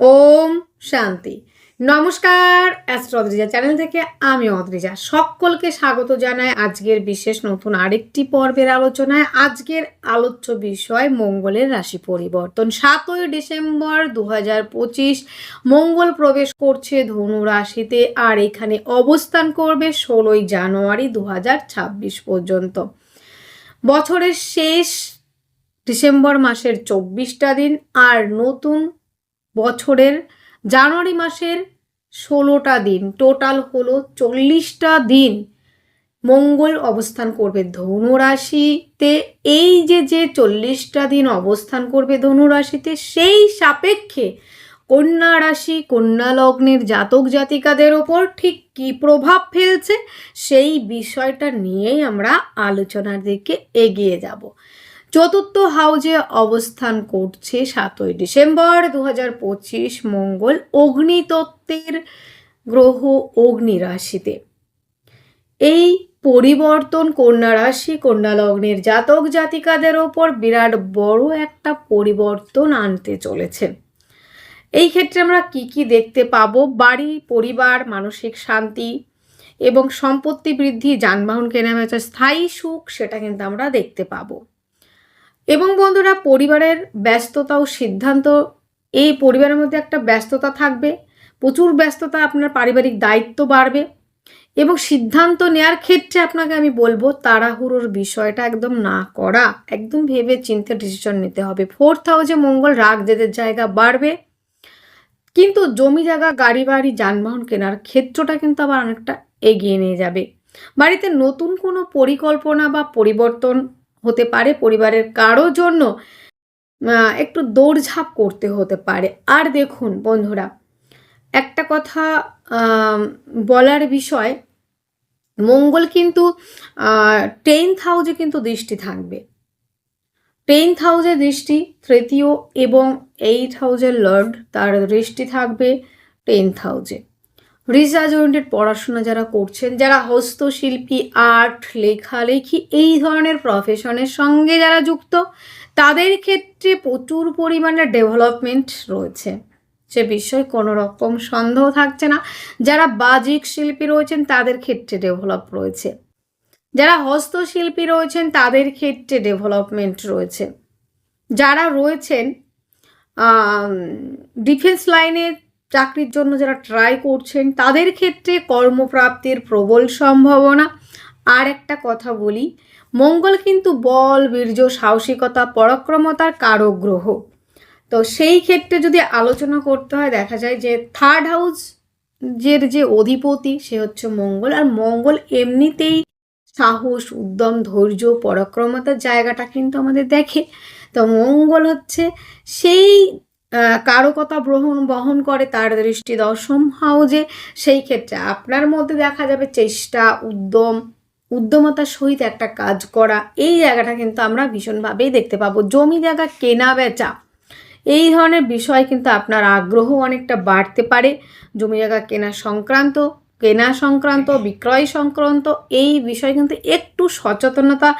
ওম শান্তি। নমস্কার astro Adrija channel থেকে আমি অদ্রিজা। সকলকে স্বাগত জানাই আজকের বিশেষ নতুন আরেকটি পর্বের আলোচনায়। আজকের আলোচ্য বিষয় মঙ্গলের রাশি পরিবর্তন। সাতই ডিসেম্বর দু মঙ্গল প্রবেশ করছে ধনু রাশিতে আর এখানে অবস্থান করবে ষোলোই জানুয়ারি দু হাজার ছাব্বিশ পর্যন্ত। বছরের শেষ ডিসেম্বর মাসের চব্বিশটা দিন আর নতুন বছরের জানুয়ারি মাসের ষোলোটা দিন। টোটাল হলো চল্লিশটা দিন মঙ্গল অবস্থান করবে ধনুরাশিতে। এই যে যে চল্লিশটা দিন অবস্থান করবে ধনুরাশিতে, সেই সাপেক্ষে কন্যা রাশি, কন্যা লগ্নের জাতক জাতিকাদের ওপর ঠিক কী প্রভাব ফেলছে, সেই বিষয়টা নিয়েই আমরা আলোচনার দিকে এগিয়ে যাব। চতুর্থ হাউজে অবস্থান করছে সাতই ডিসেম্বর দু মঙ্গল অগ্নিতত্ত্বের গ্রহ অগ্নি রাশিতে। এই পরিবর্তন কন্যা রাশি, কন্যা লগ্নের জাতক জাতিকাদের ওপর বিরাট বড় একটা পরিবর্তন আনতে চলেছে। এই ক্ষেত্রে আমরা কি কি দেখতে পাবো? বাড়ি, পরিবার, মানসিক শান্তি এবং সম্পত্তি বৃদ্ধি, যানবাহন কেনাবেচা স্থায়ী সুখ, সেটা কিন্তু আমরা দেখতে পাবো। এবং বন্ধুরা, পরিবারের ব্যস্ততা ও সিদ্ধান্ত, এই পরিবারের মধ্যে একটা ব্যস্ততা থাকবে। প্রচুর ব্যস্ততা, আপনার পারিবারিক দায়িত্ব বাড়বে এবং সিদ্ধান্ত নেয়ার ক্ষেত্রে আপনাকে আমি বলব, তাড়াহুড়োর বিষয়টা একদম না করা, একদম ভেবে চিন্তে ডিসিশন নিতে হবে। ফোর্থ হাউসে মঙ্গল, রাগ জেদের জায়গা বাড়বে। কিন্তু জমি জায়গা, গাড়ি বাড়ি, যানবাহন কেনার ক্ষেত্রটা কিন্তু আবার অনেকটা এগিয়ে নিয়ে যাবে। বাড়িতে নতুন কোনো পরিকল্পনা বা পরিবর্তন হতে পারে, পরিবারের কারও জন্য একটু দৌড়ঝাঁপ করতে হতে পারে। আর দেখুন বন্ধুরা, একটা কথা বলার বিষয়, মঙ্গল কিন্তু টেন্থ হাউজে কিন্তু দৃষ্টি থাকবে। টেন্থ হাউজে দৃষ্টি, তৃতীয় এবং এইট হাউজের লর্ড তার দৃষ্টি থাকবে টেন্থ হাউজে রিসার্চ ওরিয়েন্টেড পড়াশোনা যারা করছেন, যারা হস্তশিল্পী আর্ট লেখালেখি এই ধরনের প্রফেশনের সঙ্গে যারা যুক্ত, তাদের ক্ষেত্রে প্রচুর পরিমাণে ডেভেলপমেন্ট রয়েছে। সে বিষয়ে কোনো রকম সন্দেহ থাকছে না। যারা বাজিক শিল্পী রয়েছেন, তাদের ক্ষেত্রে ডেভেলপ রয়েছে। যারা হস্তশিল্পী রয়েছেন, তাদের ক্ষেত্রে ডেভেলপমেন্ট রয়েছে। যারা রয়েছেন ডিফেন্স লাইনে চাকরির জন্য যারা ট্রাই করছেন, তাদের ক্ষেত্রে কর্মপ্রাপ্তির প্রবল সম্ভাবনা। আর একটা কথা বলি, মঙ্গল কিন্তু বল, বীর্য, সাহসিকতা, পরাক্রমতার কারক গ্রহ তো সেই ক্ষেত্রে যদি আলোচনা করতে হয়, দেখা যায় যে থার্ড হাউস যের যে অধিপতি, সে হচ্ছে মঙ্গল। আর মঙ্গল এমনিতেই সাহস, উদ্যম, ধৈর্য, পরাক্রমতার জায়গাটা কিন্তু আমাদের দেখে। তো মঙ্গল হচ্ছে সেই কারকতা গ্রহণ বহন করে তার দৃষ্টি দশম হাউজে সেই ক্ষেত্রে আপনার মধ্যে দেখা যাবে চেষ্টা, উদ্যম, উদ্যমতার সহিত একটা কাজ করা, এই জায়গাটা কিন্তু আমরা ভীষণভাবেই দেখতে পাবো। জমি জায়গা, কেনা বেচা, এই ধরনের বিষয় কিন্তু আপনার আগ্রহ অনেকটা বাড়তে পারে। জমি জায়গা কেনা সংক্রান্ত কেনা সংক্রান্ত, বিক্রয় সংক্রান্ত, এই বিষয়ে কিন্তু একটু সচেতনতা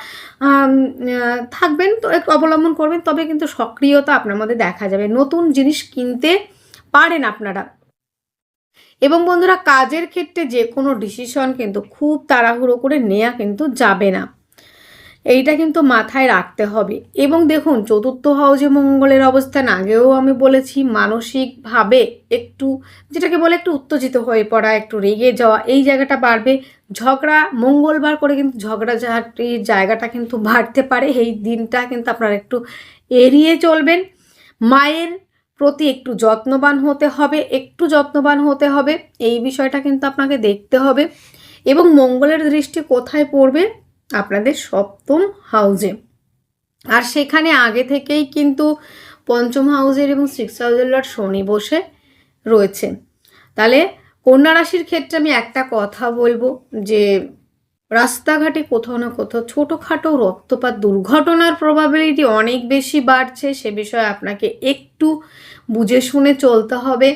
থাকবেন, তো একটু অবলম্বন করবেন, তবে কিন্তু সক্রিয়তা আপনার মধ্যে দেখা যাবে। নতুন জিনিস কিনতে পারেন আপনারা। এবং বন্ধুরা, কাজের ক্ষেত্রে যে কোনো ডিসিশন কিন্তু খুব তাড়াহুড়ো করে নেওয়া কিন্তু যাবে না। এইটা কিন্তু মাথায় রাখতে হবে। এবং দেখুন, চতুর্থ হাউজে মঙ্গলের অবস্থান আগেও আমি বলেছি, মানসিকভাবে একটু, যেটাকে বলে একটু উত্তেজিত হয়ে পড়া, একটু রেগে যাওয়া, এই জায়গাটা বাড়বে। ঝগড়া, মঙ্গলবার করে কিন্তু ঝগড়া ঝাঁটির জায়গাটা কিন্তু বাড়তে পারে। এই দিনটা কিন্তু আপনারা একটু এড়িয়ে চলবেন। মায়ের প্রতি একটু যত্নবান হতে হবে, একটু যত্নবান হতে হবে, এই বিষয়টা কিন্তু আপনাকে দেখতে হবে। এবং মঙ্গলের দৃষ্টি কোথায় পড়বে? আপনাদের সপ্তম হাউজে। আর সেখানে আগে থেকেই কিন্তু পঞ্চম হাউজের এবং সিক্স হাউজের লট শনি বসে রয়েছে তাহলে কন্যা রাশির ক্ষেত্রে আমি একটা কথা বলব যে, রাস্তাঘাটে কোথাও না কোথাও ছোটোখাটো রক্তপাত দুর্ঘটনার প্রবাবিলিটি অনেক বেশি বাড়ছে, সে বিষয়ে আপনাকে একটু বুঝে শুনে চলতে হবে।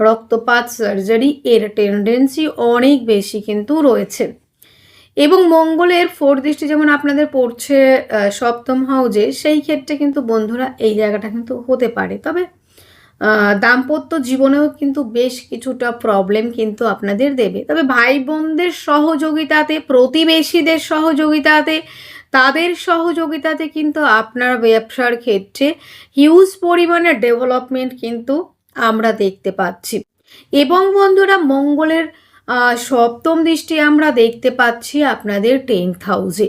রক্তপাত সার্জারি এর টেন্ডেন্সি অনেক বেশি কিন্তু রয়েছে। এবং মঙ্গলের ফোর দৃষ্টি যেমন আপনাদের পড়ছে সপ্তম হাউজে, সেই ক্ষেত্রে কিন্তু বন্ধুরা এই জায়গাটা কিন্তু হতে পারে। তবে দাম্পত্য জীবনেও কিন্তু বেশ কিছুটা প্রবলেম কিন্তু আপনাদের দেবে। তবে ভাই বোনদের সহযোগিতাতে, প্রতিবেশীদের সহযোগিতাতে, তাদের সহযোগিতাতে কিন্তু আপনার ব্যবসার ক্ষেত্রে হিউজ পরিমাণে ডেভেলপমেন্ট কিন্তু আমরা দেখতে পাচ্ছি। এবং বন্ধুরা, মঙ্গলের সপ্তম দৃষ্টি আমরা দেখতে পাচ্ছি আপনাদের টেন্থ হাউসে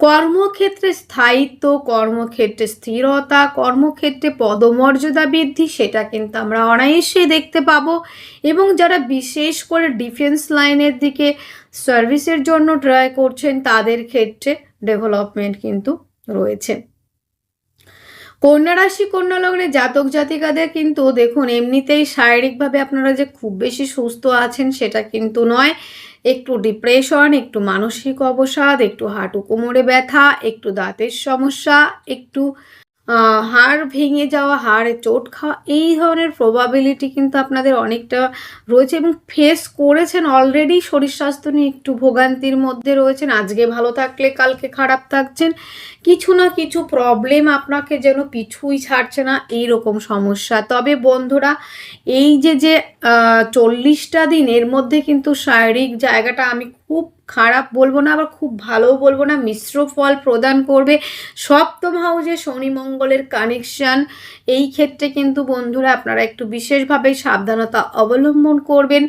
কর্মক্ষেত্রে স্থায়িত্ব, কর্মক্ষেত্রে স্থিরতা, কর্মক্ষেত্রে পদমর্যাদা বৃদ্ধি, সেটা কিন্তু আমরা অনায়াসেই দেখতে পাবো। এবং যারা বিশেষ করে ডিফেন্স লাইনের দিকে সার্ভিসের জন্য ট্রাই করছেন, তাদের ক্ষেত্রে ডেভেলপমেন্ট কিন্তু রয়েছে। কন্যা রাশি, কন্যা লগ্নে জাতক জাতিকাদের কিন্তু দেখুন, এমনিতেই শারীরিকভাবে আপনারা যে খুব বেশি সুস্থ আছেন সেটা কিন্তু নয়। একটু ডিপ্রেশন একটু মানসিক অবসাদ, একটু হাঁটু কোমরে ব্যথা, একটু দাঁতের সমস্যা, একটু হাড় ভেঙে যাওয়া, হাড়ে চোট খাওয়া, এই ধরনের প্রবাবিলিটি কিন্তু আপনাদের অনেকটা রয়েছে এবং ফেস করেছেন অলরেডি শরীর স্বাস্থ্য নিয়ে একটু ভোগান্তির মধ্যে রয়েছেন, আজকে ভালো থাকলে, কালকে খারাপ থাকছেন, কিছু না কিছু প্রবলেম আপনাকে যেন পিছুই ছাড়ছে না, এই রকম সমস্যা। তবে বন্ধুরা, এই যে যে চল্লিশটা দিন, এর মধ্যে কিন্তু শারীরিক জায়গাটা আমি খুব খারাপ বলব না, আবার খুব ভালোও বলব না, মিশ্র ফল প্রদান করবে। সপ্তম হাউজে শনি মঙ্গলের কানেকশন এই ক্ষেত্রে কিন্তু বন্ধুরা আপনারা একটু বিশেষভাবে সাবধানতা অবলম্বন করবেন।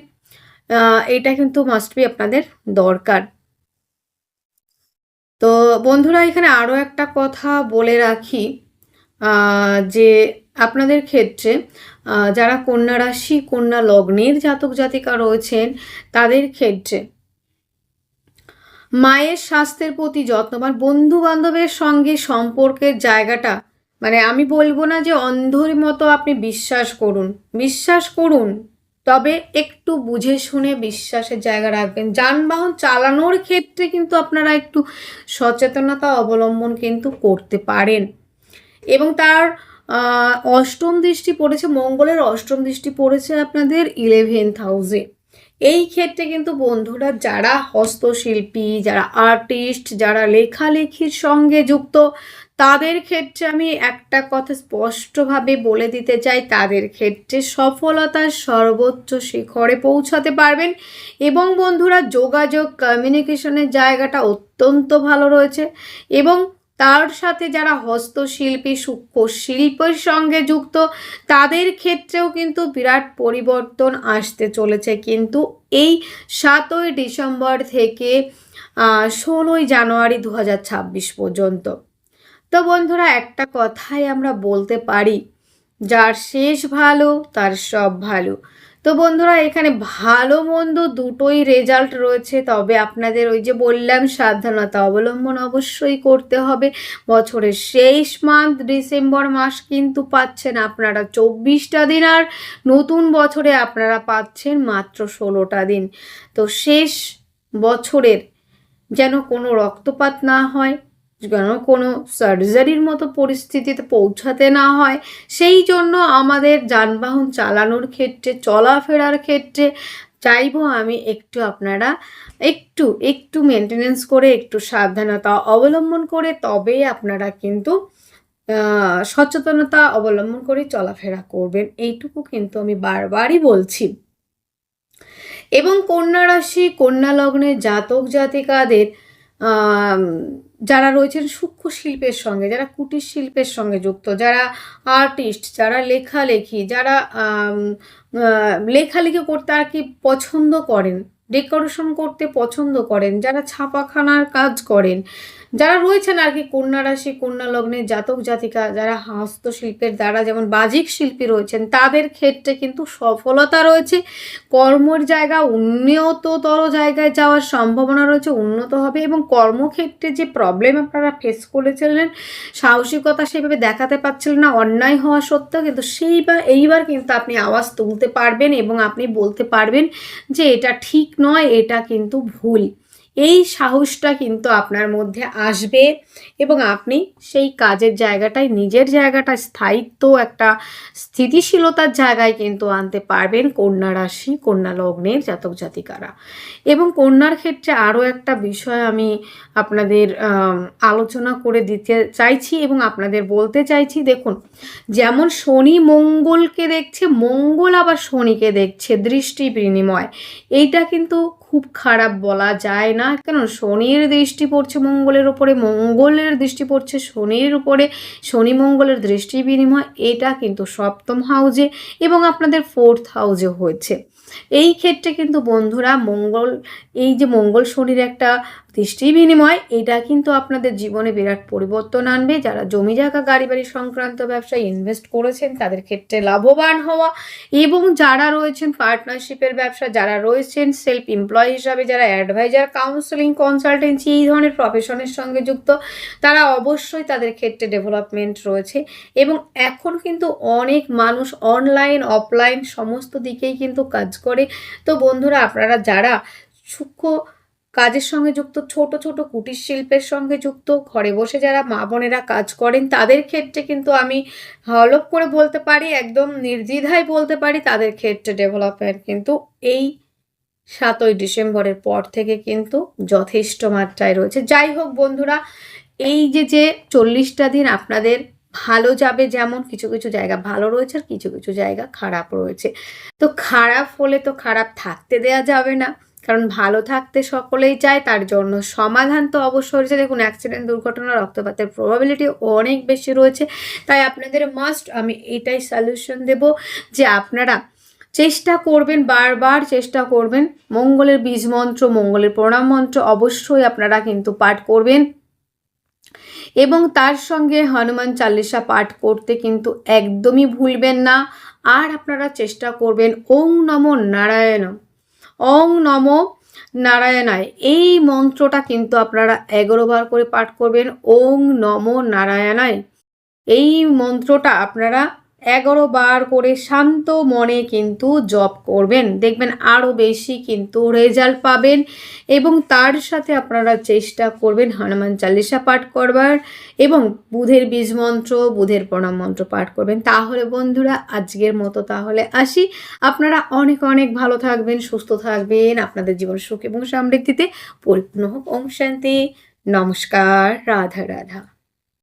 এটা কিন্তু মাস্ট বি আপনাদের দরকার। তো বন্ধুরা, এখানে আরও একটা কথা বলে রাখি যে আপনাদের ক্ষেত্রে যারা কন্যা রাশি, কন্যা লগ্নের জাতক জাতিকা রয়েছেন, তাদের ক্ষেত্রে মায়ের স্বাস্থ্যের প্রতি যত্নবান বন্ধু বান্ধবের সঙ্গে সম্পর্কের জায়গাটা মানে আমি বলব না যে অন্ধের মতো আপনি বিশ্বাস করুন। বিশ্বাস করুন, তবে একটু বুঝে শুনে বিশ্বাসের জায়গা রাখবেন। যানবাহন চালানোর ক্ষেত্রে কিন্তু আপনারা একটু সচেতনতা অবলম্বন কিন্তু করতে পারেন। এবং তার অষ্টম দৃষ্টি পড়েছে, মঙ্গলের অষ্টম দৃষ্টি পড়েছে আপনাদের ইলেভেন্থ হাউসে এই ক্ষেত্রে কিন্তু বন্ধুরা যারা হস্তশিল্পী, যারা আর্টিস্ট যারা লেখালেখির সঙ্গে যুক্ত, তাদের ক্ষেত্রে আমি একটা কথা স্পষ্টভাবে বলে দিতে চাই, তাদের ক্ষেত্রে সফলতার সর্বোচ্চ শিখরে পৌঁছাতে পারবেন। এবং বন্ধুরা, যোগাযোগ কমিউনিকেশনের জায়গাটা অত্যন্ত ভালো রয়েছে। এবং তার সাথে যারা হস্তশিল্পী, সূক্ষ্ম শিল্পের সঙ্গে যুক্ত, তাদের ক্ষেত্রেও কিন্তু বিরাট পরিবর্তন আসতে চলেছে। কিন্তু এই সাতই ডিসেম্বর থেকে ষোলোই জানুয়ারি দু হাজার ছাব্বিশ পর্যন্ত। তো বন্ধুরা, একটা কথাই আমরা বলতে পারি, যার শেষ ভালো, তার সব ভালো। তো বন্ধুরা, এখানে ভালো মন্দ দুটোই রেজাল্ট রয়েছে। তবে আপনাদের ওই যে বললাম, সাবধানতা অবলম্বন অবশ্যই করতে হবে। বছরের শেষ মান্থ ডিসেম্বর মাস কিন্তু পাচ্ছেন আপনারা চব্বিশটা দিন আর নতুন বছরে আপনারা পাচ্ছেন মাত্র ষোলোটা দিন। তো শেষ বছরের যেন কোনো রক্তপাত না হয়। যেন কোনো সার্জারির মতো পরিস্থিতিতে পৌঁছাতে না হয়। সেই জন্য আমাদের যানবাহন চালানোর ক্ষেত্রে, চলাফেরার ক্ষেত্রে চাইব আমি একটু আপনারা একটু একটু মেনটেনেন্স করে, একটু সাবধানতা অবলম্বন করে, তবেই আপনারা কিন্তু সচেতনতা অবলম্বন করে চলাফেরা করবেন। এইটুকু কিন্তু আমি বারবারই বলছি। এবং কন্যা রাশি, কন্যা লগ্নে জাতক জাতিকাদের যারা রয়েছেন সূক্ষ্ম শিল্পের সঙ্গে, যারা কুটির শিল্পের সঙ্গে যুক্ত, যারা আর্টিস্ট যারা লেখালেখি যারা লেখালেখি করতে আর কি পছন্দ করেন ডেকোরেশন করতে পছন্দ করেন, যারা ছাপাখানার কাজ করেন যারা রয়েছেন আর কি, কন্যা রাশি, কন্যা লগ্নে জাতক জাতিকা, যারা হস্তশিল্পের দ্বারা যেমন বাজিক শিল্পী রয়েছেন, তাদের ক্ষেত্রে কিন্তু সফলতা রয়েছে। কর্মের জায়গা, উন্নততর জায়গায় যাওয়ার সম্ভাবনা রয়েছে, উন্নত হবে এবং কর্মক্ষেত্রে যে প্রবলেম আপনারা ফেস করেছিলেন, সাহসিকতা সেভাবে দেখাতে পারছিলেন না, অন্যায় হওয়া সত্ত্বেও কিন্তু সেইবার, এইবার কিন্তু আপনি আওয়াজ তুলতে পারবেন এবং আপনি বলতে পারবেন যে এটা ঠিক নয়, এটা কিন্তু ভুল। এই সাহসটা কিন্তু আপনার মধ্যে আসবে এবং আপনি সেই কাজের জায়গাটায়, নিজের জায়গাটা স্থায়িত্ব, একটা স্থিতিশীলতার জায়গায় কিন্তু আনতে পারবেন কন্যা রাশি, কন্যা লগ্নের জাতক জাতিকারা। এবং কন্যার ক্ষেত্রে আরও একটা বিষয় আমি আপনাদের আলোচনা করে দিতে চাইছি এবং আপনাদের বলতে চাইছি, দেখুন, যেমন শনি মঙ্গলকে দেখছে, মঙ্গল আবার শনিকে দেখছে, দৃষ্টি বিনিময়। এইটা কিন্তু খুব খারাপ বলা যায় না। কেন? শনির দৃষ্টি পড়ছে মঙ্গলের উপরে, মঙ্গলের দৃষ্টি পড়ছে শনির উপরে। শনি মঙ্গলের দৃষ্টি বিনিময়, এটা কিন্তু সপ্তম হাউজে এবং আপনাদের ফোর্থ হাউজে হয়েছে। এই ক্ষেত্রে কিন্তু বন্ধুরা মঙ্গল, এই যে মঙ্গল শনির একটা দৃষ্টি বিনিময় এটা কিন্তু আপনাদের জীবনে বিরাট পরিবর্তন আনবে। যারা জমি জায়গা গাড়ি বাড়ি সংক্রান্ত ব্যবসায় ইনভেস্ট করেছেন, তাদের ক্ষেত্রে লাভবান হওয়া এবং যারা রয়েছেন পার্টনারশিপের ব্যবসা, যারা রয়েছেন সেলফ এমপ্লয় হিসাবে, যারা অ্যাডভাইজার কাউন্সেলিং কনসালটেন্সি এই ধরনের প্রফেশনের সঙ্গে যুক্ত, তারা অবশ্যই তাদের ক্ষেত্রে ডেভেলপমেন্ট রয়েছে এবং এখন কিন্তু অনেক মানুষ অনলাইন অফলাইন সমস্ত দিকেই কিন্তু কাজ করে। তো বন্ধুরা, আপনারা যারা সূক্ষ্ম কাজের সঙ্গে যুক্ত, ছোট ছোট কুটির শিল্পের সঙ্গে যুক্ত, ঘরে বসে যারা মা বোনেরা কাজ করেন, তাদের ক্ষেত্রে কিন্তু আমি হলপ করে বলতে পারি, একদম নির্দ্বিধায় বলতে পারি, তাদের ক্ষেত্রে ডেভেলপমেন্ট কিন্তু এই সাতই ডিসেম্বরের পর থেকে কিন্তু যথেষ্ট মাত্রায় রয়েছে। যাই হোক বন্ধুরা, এই যে যে চল্লিশটা দিন আপনাদের ভালো যাবে যেমন, কিছু কিছু জায়গা ভালো রয়েছে আর কিছু কিছু জায়গা খারাপ রয়েছে। তো খারাপ হলে তো খারাপ থাকতে দেয়া যাবে না। কারণ ভালো থাকতে সকলেই চায়, তার জন্য সমাধান তো অবশ্যই রয়েছে। দেখুন অ্যাক্সিডেন্ট দুর্ঘটনা, রক্তপাতের প্রবাবিলিটি অনেক বেশি রয়েছে। তাই আপনাদের মাস্ট আমি এটাই সলিউশন দেব যে আপনারা চেষ্টা করবেন, বারবার চেষ্টা করবেন, মঙ্গলের বীজ মন্ত্র, মঙ্গলের প্রণাম মন্ত্র অবশ্যই আপনারা কিন্তু পাঠ করবেন। এবং তার সঙ্গে হনুমান চালিসা পাঠ করতে কিন্তু একদমই ভুলবেন না। আর আপনারা চেষ্টা করবেন ওং নম নারায়ণ ওং নম নারায়ণায়। এই মন্ত্রটা কিন্তু আপনারা এগারো বার করে পাঠ করবেন, ওং নম নারায়ণায়। এই মন্ত্রটা আপনারা এগারো বার করে শান্ত মনে কিন্তু জপ করবেন। দেখবেন আরও বেশি কিন্তু রেজাল্ট পাবেন এবং তার সাথে আপনারা চেষ্টা করবেন হনুমান চালিসা পাঠ করবার এবং বুধের বীজ মন্ত্র, বুধের প্রণাম মন্ত্র পাঠ করবেন। তাহলে বন্ধুরা, আজকের মতো তাহলে আসি। আপনারা অনেক অনেক ভালো থাকবেন, সুস্থ থাকবেন। আপনাদের জীবন সুখ এবং সমৃদ্ধিতে পরিপূর্ণ হোক। ওম শান্তি। নমস্কার। রাধা রাধা।